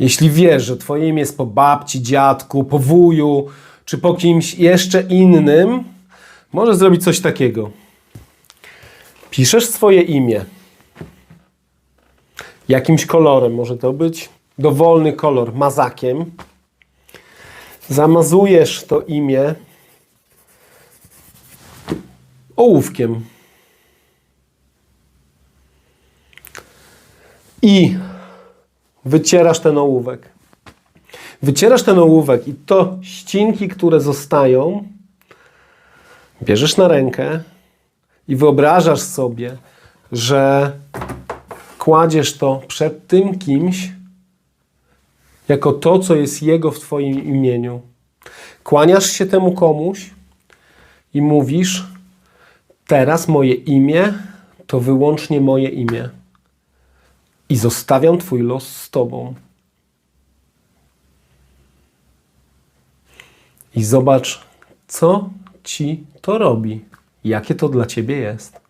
Jeśli wiesz, że twoje imię jest po babci, dziadku, po wuju, czy po kimś jeszcze innym, możesz zrobić coś takiego. Piszesz swoje imię jakimś kolorem, może to być dowolny kolor, mazakiem. Zamazujesz to imię ołówkiem. I wycierasz ten ołówek. Wycierasz ten ołówek i to ścinki, które zostają, bierzesz na rękę i wyobrażasz sobie, że kładziesz to przed tym kimś jako to, co jest jego w Twoim imieniu. Kłaniasz się temu komuś i mówisz: Teraz moje imię to wyłącznie moje imię. I zostawiam Twój los z Tobą. I zobacz, co Ci to robi, jakie to dla Ciebie jest.